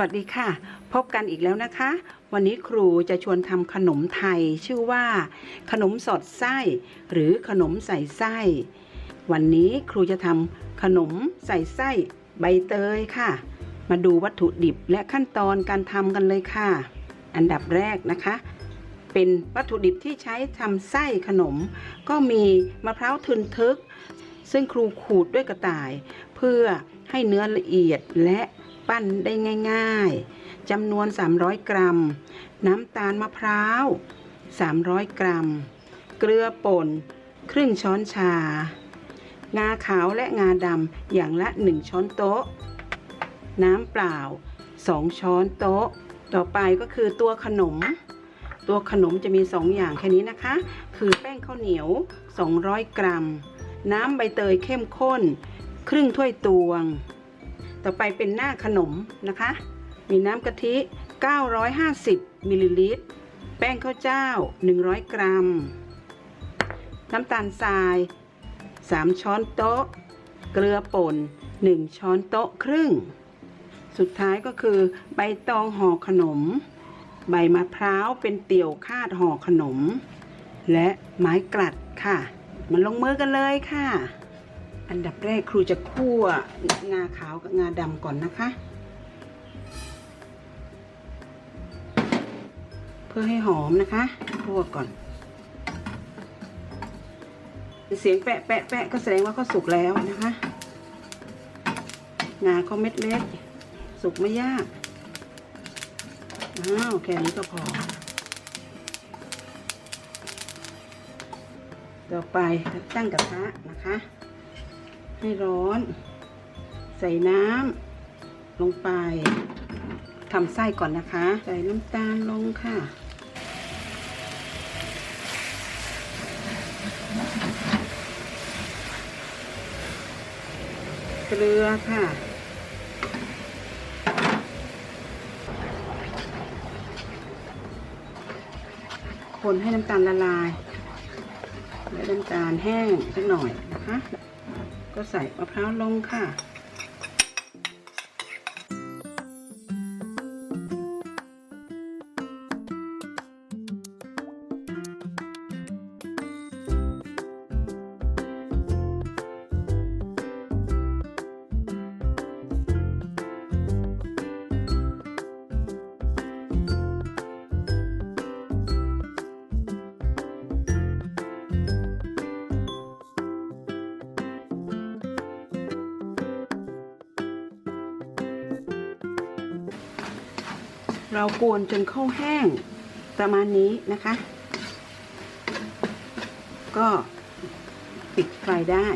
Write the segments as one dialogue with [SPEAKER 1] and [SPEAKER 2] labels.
[SPEAKER 1] วัสดีค่ะ พบกันอีกแล้วนะคะ วันนี้ครูจะชวนทำขนมไทยชื่อว่า ขนมสอดไส้ หรือขนมใส่ไส้ วันนี้ครูจะทำขนมใส่ไส้ใบเตยค่ะ มาดูวัตถุดิบและขั้นตอนการทำกันเลยค่ะ อันดับแรกนะคะ เป็นวัตถุดิบที่ใช้ทำไส้ขนม ก็มีมะพร้าวทึนทึก ซึ่งครูขูดด้วยกระต่าย เพื่อให้เนื้อละเอียดและ ปั้นได้ง่ายๆจำนวน 300 กรัม น้ำตาลมะพร้าว 300 กรัม เกลือป่น ครึ่งช้อนชา งาขาวและงาดำอย่างละ 1 ช้อนโต๊ะ น้ำเปล่า 2 ช้อนโต๊ะ ต่อไปก็คือตัวขนม ตัวขนมจะมี 2 อย่างแค่นี้นะคะ คือแป้งข้าวเหนียว 200 กรัม น้ำใบเตยเข้มข้น ครึ่งถ้วยตวง ต่อไปเป็นหน้าขนมนะคะ มีน้ำกะทิ 950มิลลิลิตร แป้งข้าวเจ้า 100 กรัม น้ำตาลทราย 3 ช้อนโต๊ะ เกลือป่น 1 ช้อนโต๊ะครึ่ง สุดท้ายก็คือใบตองห่อขนม ใบมะพร้าวเป็นเตี่ยวคาดห่อขนม และไม้กลัดค่ะ มันลงมือกันเลยค่ะ อันดับแรกครูจะคั่วงาขาวกับงาดำก่อนนะคะ เพื่อให้หอมนะคะคั่วก่อน เสียงแปะแปะแปะก็แสดงว่าเขาสุกแล้วนะคะงาเขาเม็ดเล็กสุกไม่ยากอ้าวแค่นี้ก็พอ ต่อไปตั้งกระทะนะคะ ให้ร้อน ใส่น้ำลงไปทำไส้ก่อนนะคะ ใส่น้ำตาลลงค่ะเกลือค่ะ คนให้น้ำตาลละลาย และน้ำตาลแห้งสักหน่อยนะคะ ก็ใส่มะพร้าวลงค่ะ เรากวนจนเข้าวแห้งประมาณนี้นะคะ ก็ปิดไฟได้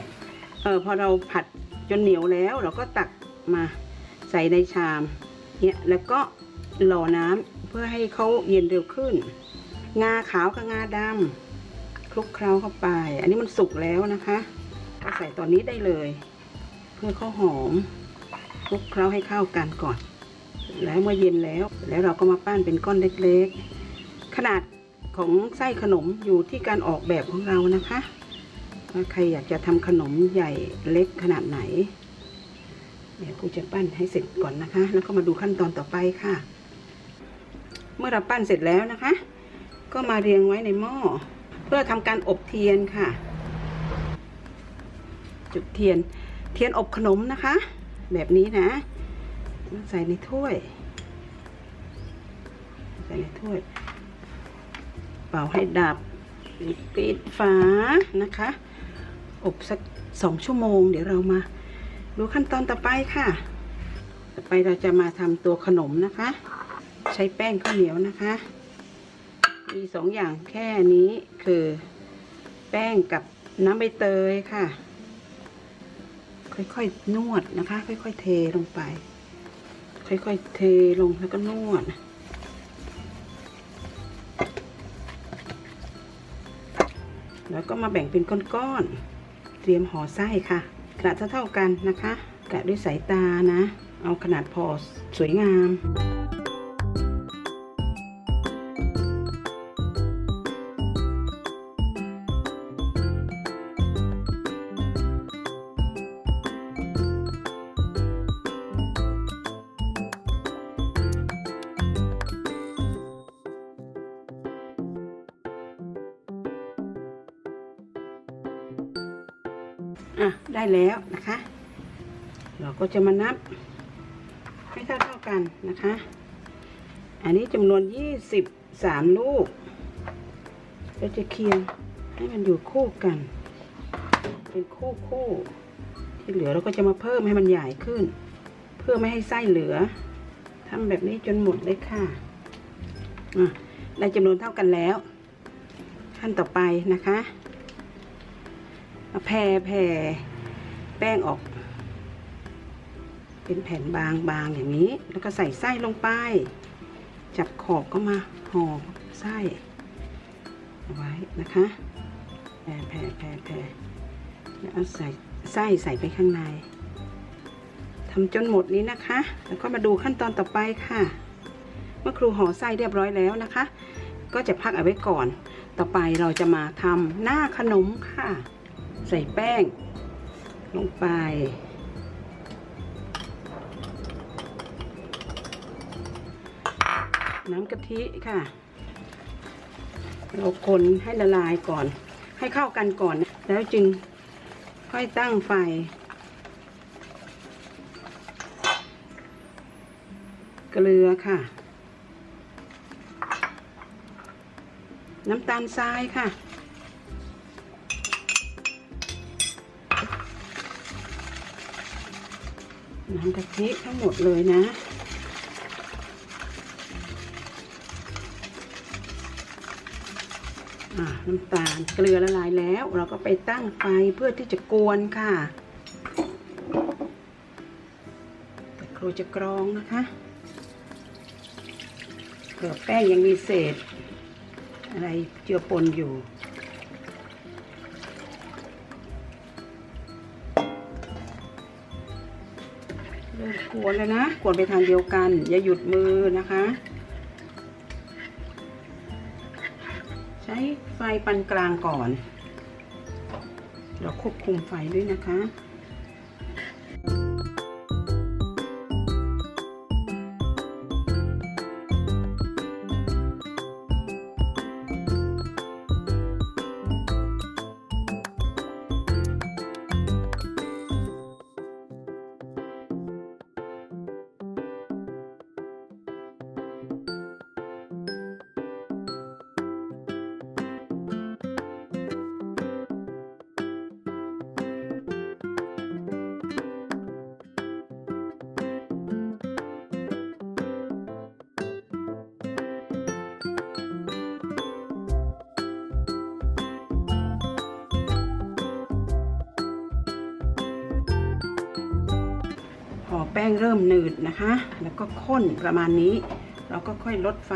[SPEAKER 1] เออพอเราผัดจนเหนียวแล้ว เราก็ตักมาใส่ในชามเนี่ยแล้วก็หล่อน้ำเพื่อให้เขาเย็นเร็วขึ้น งาขาวกับงาดำคลุกเคล้าเข้าไป อันนี้มันสุกแล้วนะคะก็ใส่ตอนนี้ได้เลย เพื่อเขาวหอมคลุกเคล้าให้เข้ากันก่อน แล้วเมื่อเย็นแล้ว แล้วเราก็มาปั้นเป็นก้อนเล็กๆ ขนาดของไส้ขนมอยู่ที่การออกแบบของเรานะคะว่าใครอยากจะทำขนมใหญ่เล็กขนาดไหน เดี๋ยวครูจะปั้นให้เสร็จก่อนนะคะ แล้วก็มาดูขั้นตอนต่อไปค่ะ เมื่อเราปั้นเสร็จแล้วนะคะ ก็มาเรียงไว้ในหม้อ เพื่อทำการอบเทียนค่ะ จุดเทียนเทียนอบขนมนะคะ แบบนี้นะ ใส่ในถ้วย ใส่ในถ้วย เป่าให้ดับ ปิดฝานะคะ อบสักสองชั่วโมง เดี๋ยวเรามาดูขั้นตอนต่อไปค่ะ ต่อไปเราจะมาทำตัวขนมนะคะ ใช้แป้งข้าวเหนียวนะคะ มีสองอย่างแค่นี้คือแป้งกับน้ำใบเตยค่ะ ค่อยๆ นวดนะคะ ค่อย ๆ เทลงไป ค่อยๆเทลงแล้วก็นวดแล้วก็มาแบ่งเป็นก้อนๆ เตรียมห่อไส้ค่ะ ขนาดเท่าๆกันนะคะ กะด้วยสายตานะ เอาขนาดพอสวยงาม อะได้แล้วนะคะ เราก็จะมานับให้เท่าเท่ากันนะคะ อันนี้จำนวน 23 ลูกเราจะเคียงให้มันอยู่คู่กัน เป็นคู่คู่ที่เหลือเราก็จะมาเพิ่มให้มันใหญ่ขึ้น เพื่อไม่ให้ไส้เหลือทำแบบนี้จนหมดเลยค่ะอะได้จำนวนเท่ากันแล้ว ขั้นต่อไปนะคะ แผ่แผ่แป้งออก เป็นแผ่นบางๆอย่างนี้ แล้วก็ใส่ไส้ลงไป จับขอบก็มาห่อไส้เอาไว้นะคะแผ่แผ่แผ่แผ่แล้วเอาใส่ไส้ใส่ไปข้างในทำจนหมดนี้นะคะ แล้วก็มาดูขั้นตอนต่อไปค่ะ เมื่อครูห่อไส้เรียบร้อยแล้วนะคะ ก็จะพักเอาไว้ก่อน ต่อไปเราจะมาทำหน้าขนมค่ะ ใส่แป้ง ลงไป น้ำกะทิค่ะ เราคนให้ละลายก่อน ให้เข้ากันก่อน แล้วจึงค่อยตั้งไฟเกลือค่ะ น้ำตาลทรายค่ะ น้ำกะทิทั้งหมดเลยนะ น้ำตาลเกลือละลายแล้ว เราก็ไปตั้งไฟเพื่อที่จะกวนค่ะแต่ครูจะกรองนะคะเกลือแป้งยังมีเศษ อะไรเจือปนอยู่ กวนแล้วนะกวนไปทางเดียวกัน อย่าหยุดมือนะคะ ใช้ไฟปานกลางก่อน เราควบคุมไฟด้วยนะคะ แป้งเริ่มหนืดนะคะ แล้วก็ข้นประมาณนี้ เราก็ค่อยลดไฟ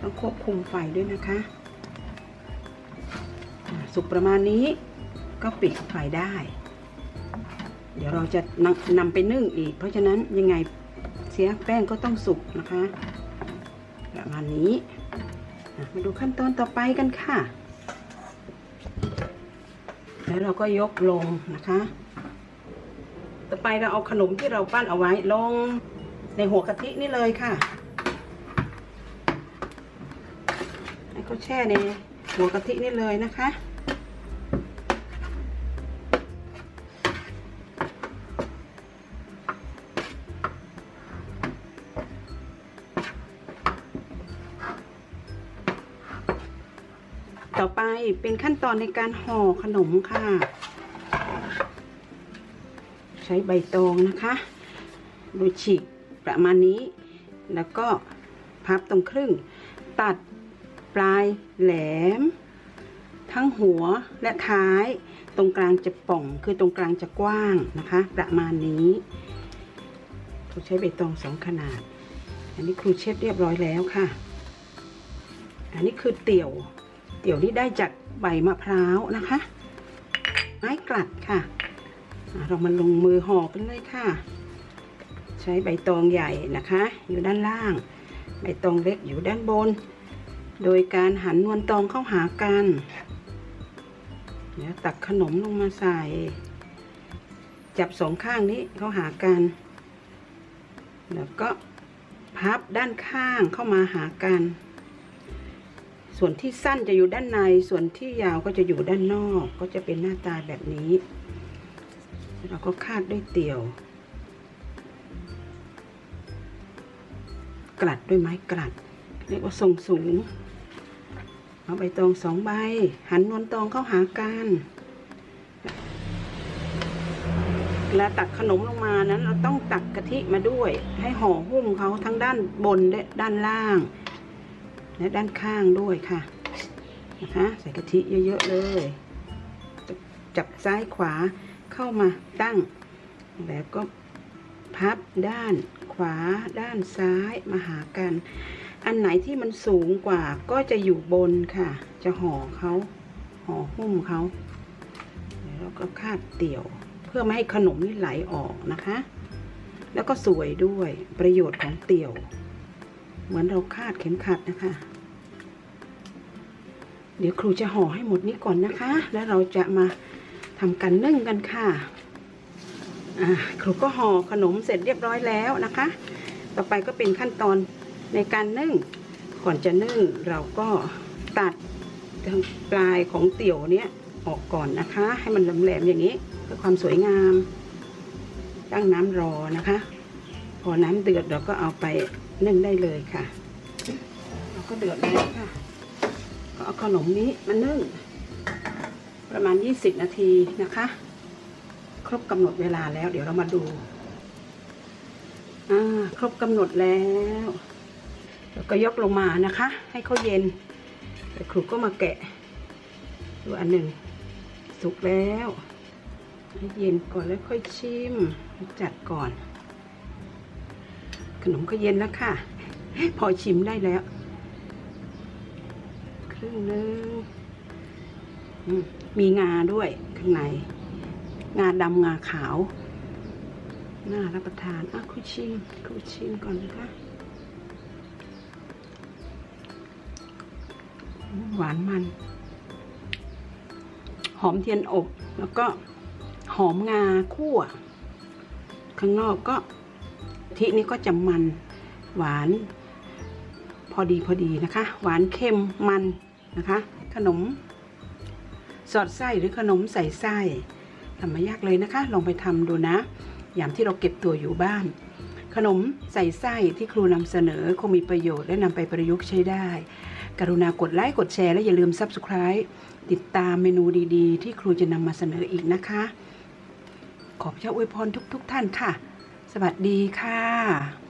[SPEAKER 1] ต้องควบคุมไฟด้วยนะคะ สุกประมาณนี้ก็ปิดไฟได้ เดี๋ยวเราจะนำนำไปนึ่งอีก เพราะฉะนั้นยังไงเสียแป้งก็ต้องสุกนะคะ ประมาณนี้มาดูขั้นตอนต่อไปกันค่ะ แล้วเราก็ยกลงนะคะ ต่อไปเราเอาขนมที่เราปั้นเอาไว้ลงในหัวกะทินี่เลยค่ะ ให้เขาแช่ในหัวกะทินี่เลยนะคะต่อไปเป็นขั้นตอนในการห่อขนมค่ะ ใช้ใบตองนะคะดยฉีกประมาณนี้ แล้วก็พับตรงครึ่ง ตัดปลายแหลม ทั้งหัวและท้าย ตรงกลางจะป่องคือตรงกลางจะกว้างนะคะ ประมาณนี้ครูใช้ใบตองสองขนาด อันนี้ครูเช็ดเรียบร้อยแล้วค่ะ อันนี้คือเตี่ยว เตี่ยวที่ได้จากใบมะพร้าวนะคะ ไม้กลัดค่ะ เรามาลงมือห่อกันเลยค่ะ ใช้ใบตองใหญ่นะคะ อยู่ด้านล่าง ใบตองเล็กอยู่ด้านบน โดยการหันนวลตองเข้าหากันเดี๋ยวตักขนมลงมาใส่ จับสองข้างนี้เข้าหากัน แล้วก็พับด้านข้างเข้ามาหากัน ส่วนที่สั้นจะอยู่ด้านใน ส่วนที่ยาวก็จะอยู่ด้านนอก ก็จะเป็นหน้าตาแบบนี้ เราก็คาดด้วยเตี่ยว กลัดด้วยไม้กลัด เรียกว่าทรงสูง เอาใบตองสองใบ หันนวลตองเข้าหากันเวลาตักขนมลงมานั้น เราต้องตักกะทิมาด้วย ให้ห่อหุ้มเขาทั้งด้านบนและด้านล่าง และด้านข้างด้วยค่ะนะคะใส่กะทิเยอะๆเลย จับซ้ายขวา เข้ามาตั้ง แล้วก็พับด้านขวาด้านซ้ายมาหากัน อันไหนที่มันสูงกว่าก็จะอยู่บนค่ะ จะห่อเขาห่อหุ้มเขาแล้วก็คาดเตี่ยว เพื่อไม่ให้ขนมนี่ไหลออกนะคะ แล้วก็สวยด้วยประโยชน์ของเตี่ยว เหมือนเราคาดเข็มขัดนะคะ เดี๋ยวครูจะห่อให้หมดนี้ก่อนนะคะ แล้วเราจะมา ทำการนึ่งกันค่ะครูก็ห่อขนมเสร็จเรียบร้อยแล้วนะคะ ต่อไปก็เป็นขั้นตอนในการนึ่ง ก่อนจะนึ่งเราก็ตัดทางปลายของเตี่ยวเนี้ยออกก่อนนะคะ ให้มันแหลมๆอย่างนี้เพื่อความสวยงาม ตั้งน้ำรอนะคะ พอน้ำเดือดเราก็เอาไปนึ่งได้เลยค่ะ เราก็เดือดแล้วค่ะก็เอาขนมนี้มานึ่ง ประมาณ 20 นาทีนะคะ ครบกำหนดเวลาแล้ว เดี๋ยวเรามาดูครบกำหนดแล้วแล้วก็ยกลงมานะคะ ให้เขาเย็นแต่ครูก็มาแกะดูอันหนึ่งสุกแล้วให้เย็นก่อนแล้วค่อยชิมจัดก่อน ขนมก็เย็นแล้วค่ะ พอชิมได้แล้ว ครึ่งหนึงอืม มีงาด้วยข้างใน งาดำงาขาว น่ารับประทานอะคุชิมคุชิมก่อนนะคะหวานมัน หอมเทียนอบ แล้วก็หอมงาคั่ว ข้างนอกก็ทินี้ก็จะมันหวาน พอดีพอดีนะคะ หวานเค็มมันนะคะ ขนม สอดไส้หรือขนมใส่ไส้ทำไม่ยากเลยนะคะ ลองไปทำดูนะอย่างที่เราเก็บตัวอยู่บ้าน ขนมใส่ไส้ที่ครูนำเสนอคงมีประโยชน์และนำไปประยุกต์ใช้ได้ กรุณากดไลค์กดแชร์และอย่าลืม Subscribe ติดตามเมนูดีๆ ที่ครูจะนำมาเสนออีกนะคะ ขอบพระเจ้าอวยพรทุกๆทท่านค่ะ สวัสดีค่ะ